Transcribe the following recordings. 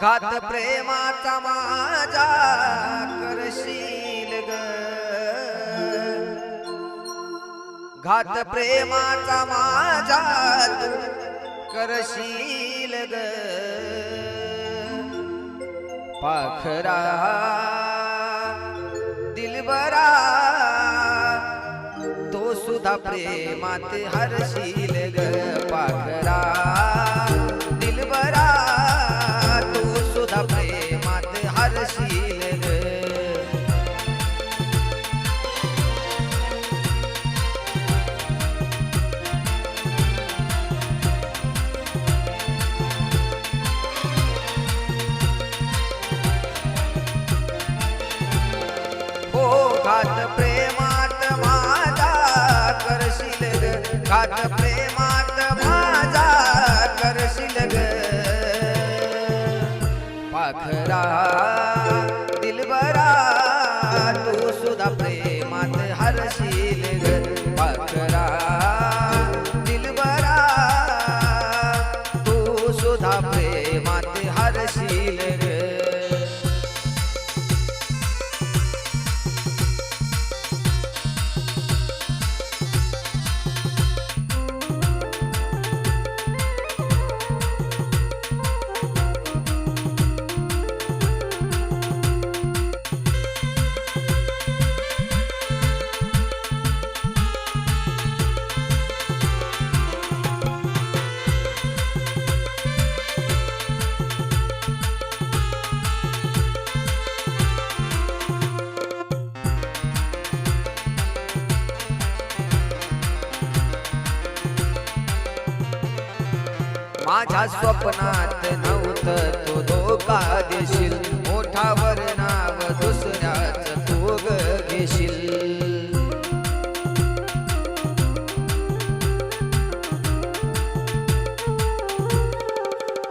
घात प्रेमाचा माझा करशील ग. घात प्रेमाचा माझा करशील ग. पाखरा दिलबरा तो सुद्धा प्रेमात हरशील ग. पाखरा ग घात माझ्या स्वप्नात नव्हतं तो धोका देशील. मोठावर नाव दुसऱ्याच तू घेशील.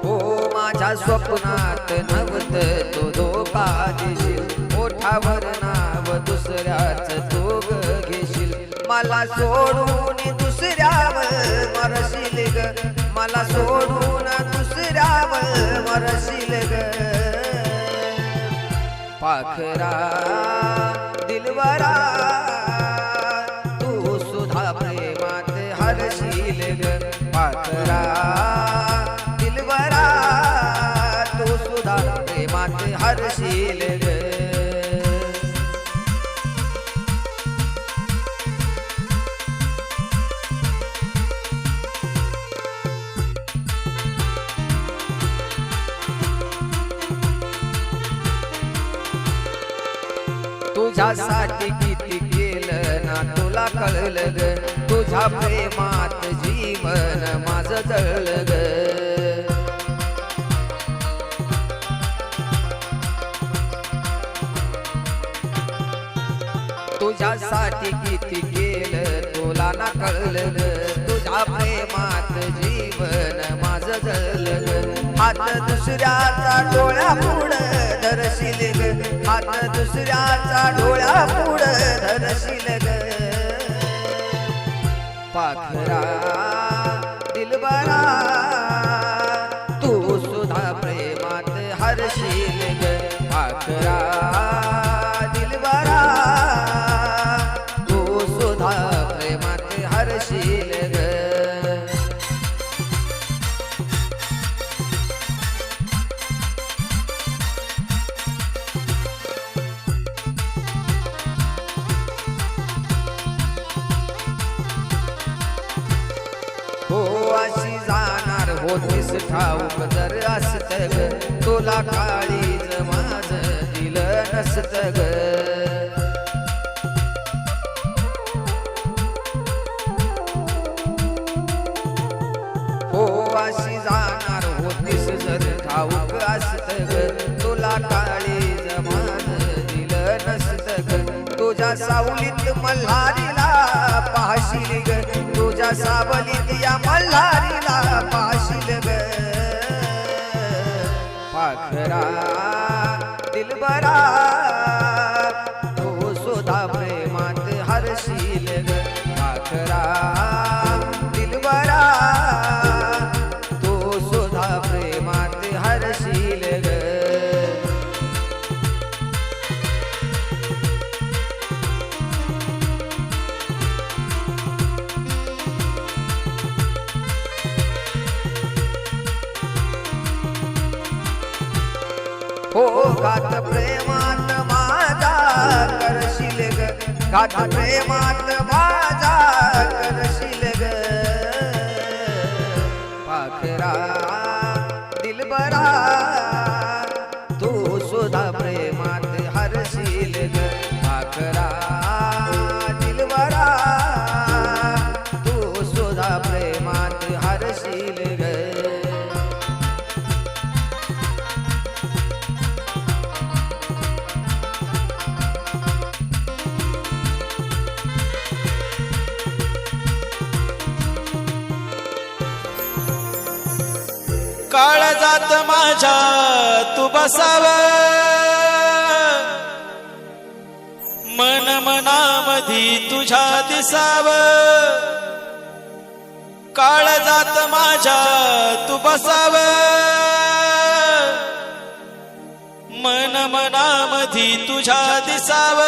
हो माझ्या स्वप्नात नव्हत तो धोका देशील. मोठावर नाव दुसऱ्याच तू घेशील. मला सोडून मला सोडून दुसऱ्यावर मरशील ग. पाखरा दिलवरा तू सुधा प्रेमात हरशील ग. पाखरा दिलवरा तू सुधा प्रेमात हरशील ग. तुझ्यासाठी किती केलं ना तुला कळलं ग. तुझ्या प्रेमात जीवन माझं जळलं ग. तुझ्यासाठी किती केलं तुला ना कळलं ग. तुझ्या प्रेमात जीवन माझं जळलं हात दुसऱ्याचा डोळ्या पुढ धरशील ग. हात दुसऱ्याचा डोळ्या पुढ धरशील ग. पाखरा अशी जाणार होतीस ठाऊक जर असत ग? तुला काळीज माझ दिलं नसत ग. हो अशी जाणार होतीस जर ठाऊक असत ग? तुझ्या सावलीत मल्हारीला पाहशील ग. तुझ्या सावलीत या मल्हारीला पाहशील ग. पाखरा घात प्रेमात माझा करशील ग. घात प्रेमात बसाव मन मनामधी तुझ्या दिसाव. काळ जात माझ्या तू बसाव. मन मनामधी तुझ्या दिसाव.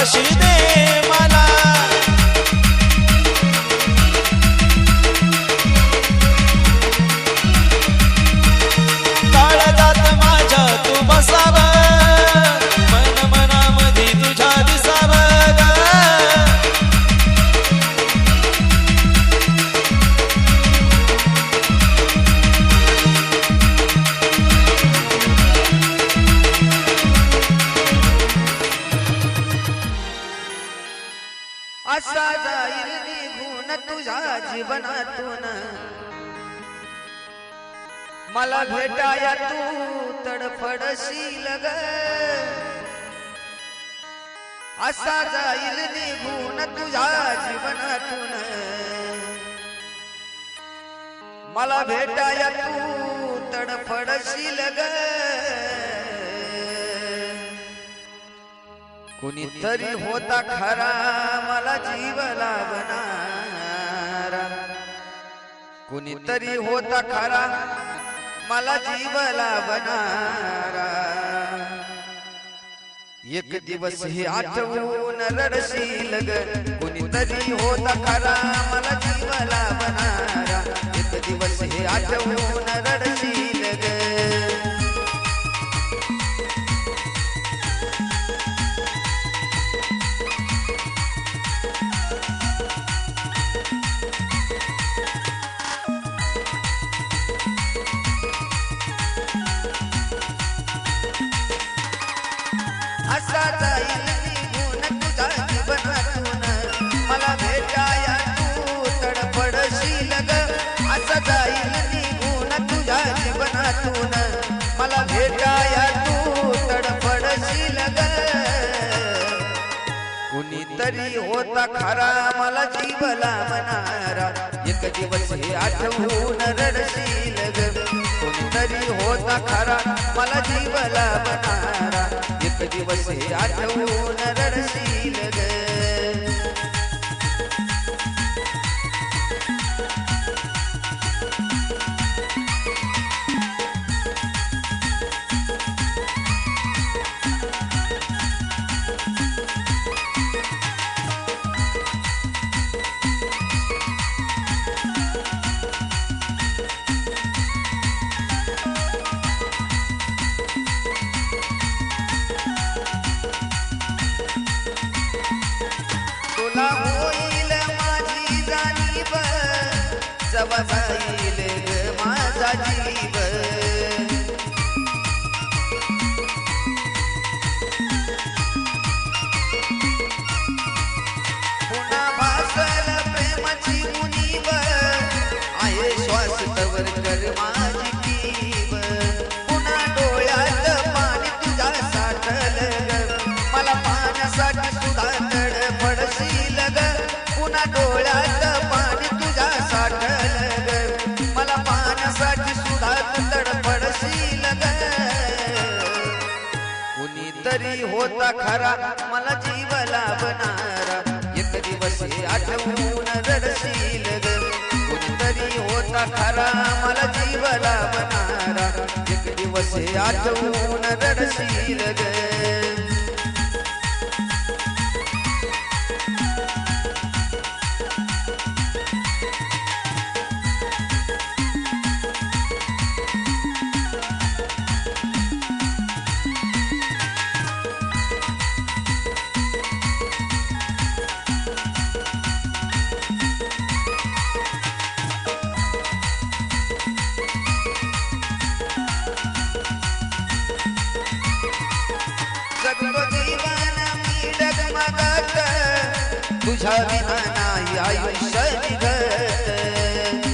Rashid मला भेटाया तू तडफडशील ग. असा जाईल निघून तुझ्या जीवनातून. मला भेटाया तू तडफडशील ग. कुणीतरी होता खरा मला जीव लागणारा. कुणीतरी होता खरा मला जीवला बनारा. एक दिवस हे आठवून रडशील ग कुणीतरी होता खरा मला जीवला बनारा. एक दिवस हे आठवून रडशील होता खरा मला जीवला मनारा एक दिवस हे आठवून रडशील कोणतरी होता खरा मला जीवला मनारा एक दिवस हे आठवून रडशील होईल माझी जाणीव. जवळ कुणीतरी होता खरा मला जीव लाभणारा एक दिवस आठवून रडशील ग. होता खरा मला जीव लाभणारा एक दिवस आठवून तुझ्या विना नाही आयुष्य निघत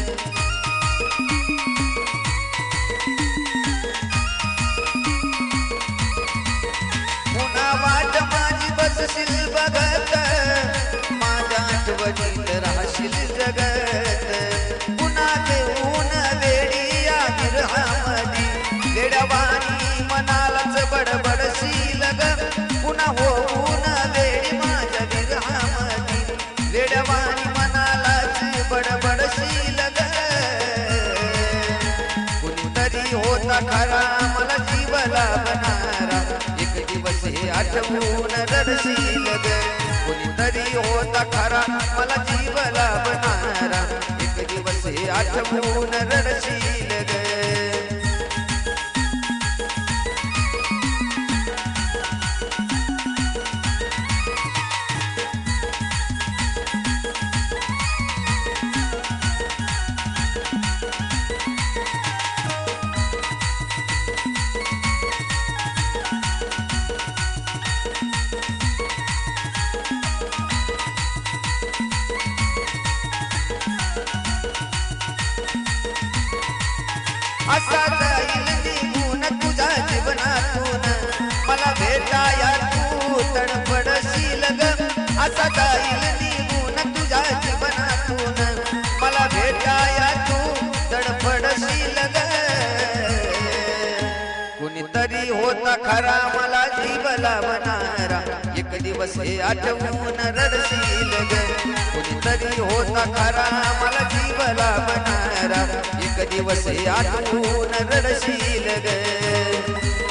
पुन्हा वाट माझी बसशील बघत माझ्या आठवणीत राहशील जगत ठेवून आठवून रडशील ग कुणीतरी होता खरा मला जीव लाभणारा एक दिवस हे आठवून असा जाईल निघून तुझ्या जीवनातून. मला भेटाया तू तडपडशील ग. असा जाईल निघून तुझ्या जीवनातून. मला भेटाया तू तडपडशील ग. कुणीतरी होता खरा मला जीवला मनारा एक दिवस हे आठवून रडशील ग. कुणीतरी होता खरा मला जीवला मनारा एक दिवस आठवून रडशील ग.